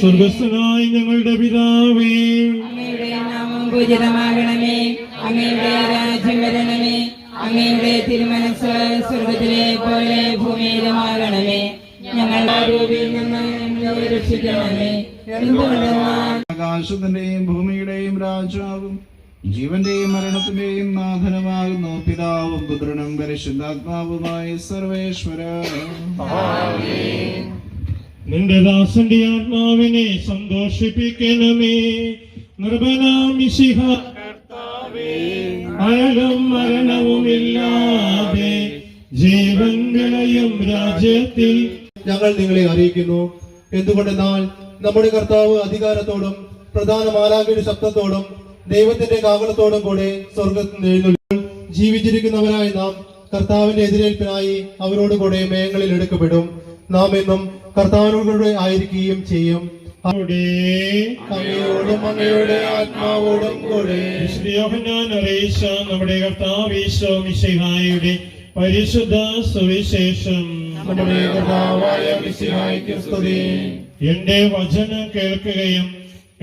സ്വർഗസ്ഥനായ ഞങ്ങളുടെ പിതാവേ. അങ്ങയുടെ നാമം പൂജിതമാകണമേ. അങ്ങയുടെ രാജ്യം വരണമേ. അങ്ങയുടെ തിരുമനസ് സ്വർഗത്തിലെ പോലെ ഭൂമിയിലുമാകണമേ. ഞങ്ങളുടെ രൂപിയിൽ നിന്ന് ഞങ്ങളെ രക്ഷിക്കണമേ. എന്തുകൊണ്ടെന്നാൽ ആകാശത്തിന്റെയും ഭൂമിയുടെയും രാജാവും ജീവന്റെയും മരണത്തിന്റെയും നാഥനമാകുന്നു പിതാവും പുത്രനും പരിശുദ്ധാത്മാവുമായി സർവേശ്വര. നിന്റെ ദാസന്റെ ആത്മാവിനെ സന്തോഷിപ്പിക്കണമേ. നിർബലാമിശിഹ അഴലും മരണവുമില്ലാതെ ജീവൻ വിളയും രാജ്യത്തിൽ. ഞങ്ങൾ നിങ്ങളെ അറിയിക്കുന്നു. എന്തുകൊണ്ടെന്നാൽ നമ്മുടെ കർത്താവ് അധികാരത്തോടും പ്രധാന മാലാഖയുടെ ശബ്ദത്തോടും ദൈവത്തിന്റെ കാവലത്തോടും കൂടെ സ്വർഗത്തിൽ എഴുന്നള്ളും. ജീവിച്ചിരിക്കുന്നവരായ നാം കർത്താവിന്റെ എതിരേൽപ്പിനായി അവരോട് കൂടെ മേഘങ്ങളിൽ എടുക്കപ്പെടും. നാം എന്നും കർത്താവിനോടുകൂടെ ആയിരിക്കുകയും ചെയ്യും. അവിടെ അങ്ങയോടും അങ്ങയുടെ ആത്മാവോടും കൂടെ. യോഹന്നാൻ അറിയിച്ച നമ്മുടെ കർത്താവ് ഈശോ മിശിഹായുടെ പരിശുദ്ധ സുവിശേഷം. നമ്മുടെ കർത്താവായ മിശിഹായ്ക്ക് സ്തുതി. എന്റെ വചനം കേൾക്കുകയും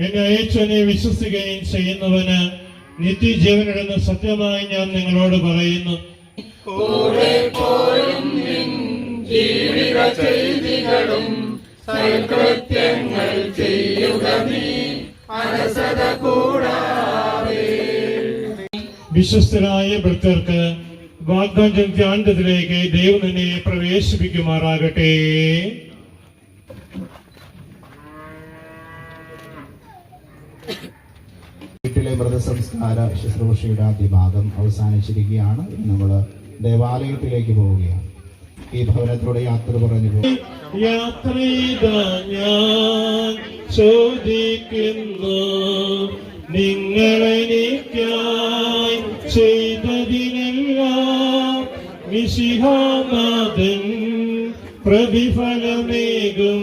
എന്നെ അയച്ചനെ വിശ്വസിക്കുകയും ചെയ്യുന്നവന് നിത്യജീവനിടുന്ന സത്യമായി ഞാൻ നിങ്ങളോട് പറയുന്നു. വിശ്വസ്തരായ ഭക്തർക്ക് വാഗ്ദാനം ധ്യാനത്തിലേക്ക് ദൈവം ദൈവനെ പ്രവേശിപ്പിക്കുമാറാകട്ടെ. വീട്ടിലെ മൃതസംസ്കാര ശുശ്രൂഷയുടെ ആദ്യ ഭാഗം അവസാനിച്ചിരിക്കുകയാണ് നമ്മൾ ദേവാലയത്തിലേക്ക് പോവുകയാണ്. ഈ ഭവനത്തിലൂടെ യാത്ര പറഞ്ഞു പോകും യാത്ര ചെയ്താ ഞാൻ ചോദിക്കുന്നു നിങ്ങളെനിക്കായി ചെയ്തതിനെല്ലാം വിശിഹാനാഥൻ പ്രതിഫലമേകും.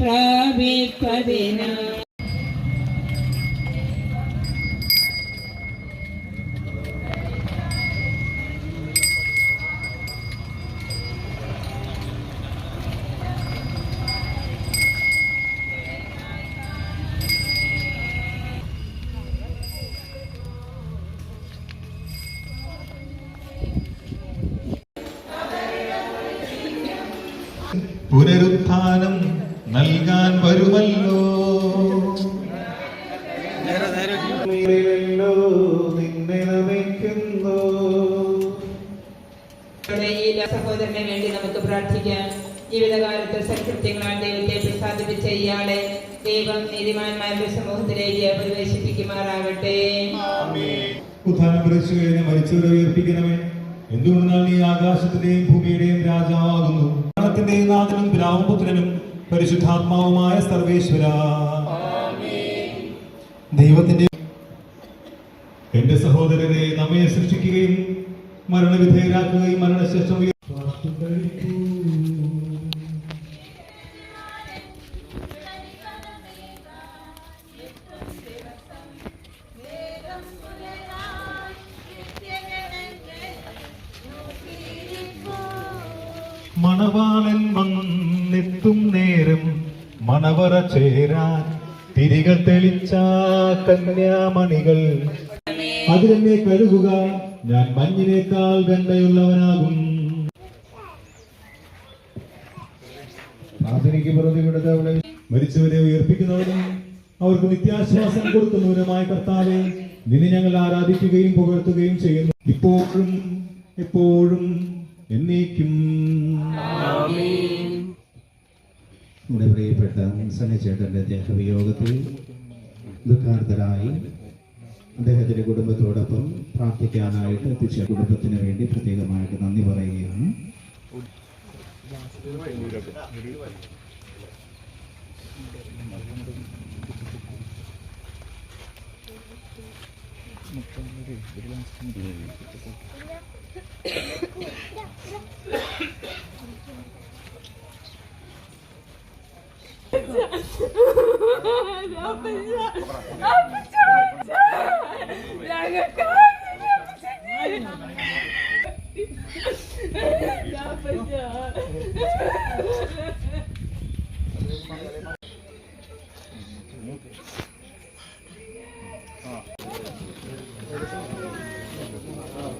പ്രാപിപ്പതിനാ. പുനരുത്ഥാനം നൽകാൻ വരുമല്ലോ. നിന്നെ നമിക്കുന്നു ഈ സഹോദരന് വേണ്ടി നമുക്ക് പ്രാർത്ഥിക്കാം. ജീവിതകാലത്ത് സൽകൃത്യങ്ങളാൽ ദൈവത്തെ പ്രസാദിപ്പിച്ച ഇയാളെ ദൈവം നീതിമാന്മാരുടെ സമൂഹത്തിലേക്ക് പ്രവേശിപ്പിക്കുമാറാകട്ടെ. ഉത്ഥാനം കുറിച്ചു കഴിഞ്ഞ് മരിച്ചവരെ ഉയർപ്പിക്കണമേ. എന്തുകൊണ്ടാണ് നീ ആകാശത്തിന്റെയും ഭൂമിയുടെയും രാജാവാകുന്നു മരണത്തിന്റെയും നാഥനും പിതാവും പുത്രനും പരിശുദ്ധാത്മാവുമായ സർവേശ്വര. ദൈവത്തിന്റെ എന്റെ സഹോദരരെ നമ്മെ സൃഷ്ടിക്കുകയും മരണവിധേയരാക്കുകയും മരണശേഷം മണവാളൻ വന്നെത്തും നേരം മണവറ ചേരാൻ തിരികൾ തെളിച്ച കന്യാമണികൾ. അതിലെന്നെ കഴുകുക ഞാൻ മഞ്ഞിനേക്കാൾ വെണ്ടയുള്ളവനാകും പ്രാർത്ഥനയ്ക്ക് പുറത്ത് വിടുന്നവളെ മരിച്ചവരെ ഉയർപ്പിക്കുന്നവനും അവർക്ക് നിത്യാശ്വാസം കൊടുക്കുന്നവനുമായ കർത്താവെ നിന്നെ ഞങ്ങൾ ആരാധിക്കുകയും പുകഴ്ത്തുകയും ചെയ്യുന്നു. ഇപ്പോഴും എപ്പോഴും എന്നേക്കും. നമ്മുടെ പ്രിയപ്പെട്ട സണ്ണിച്ചേട്ടന്റെ ദേഹവിയോഗത്തിൽ ദുഃഖാർത്ഥരായി അദ്ദേഹത്തിന്റെ കുടുംബത്തോടൊപ്പം പ്രാർത്ഥിക്കാനായിട്ട് എത്തിച്ച കുടുംബത്തിന് വേണ്ടി പ്രത്യേകമായിട്ട് നന്ദി പറയുകയാണ്. Jangan kau, jangan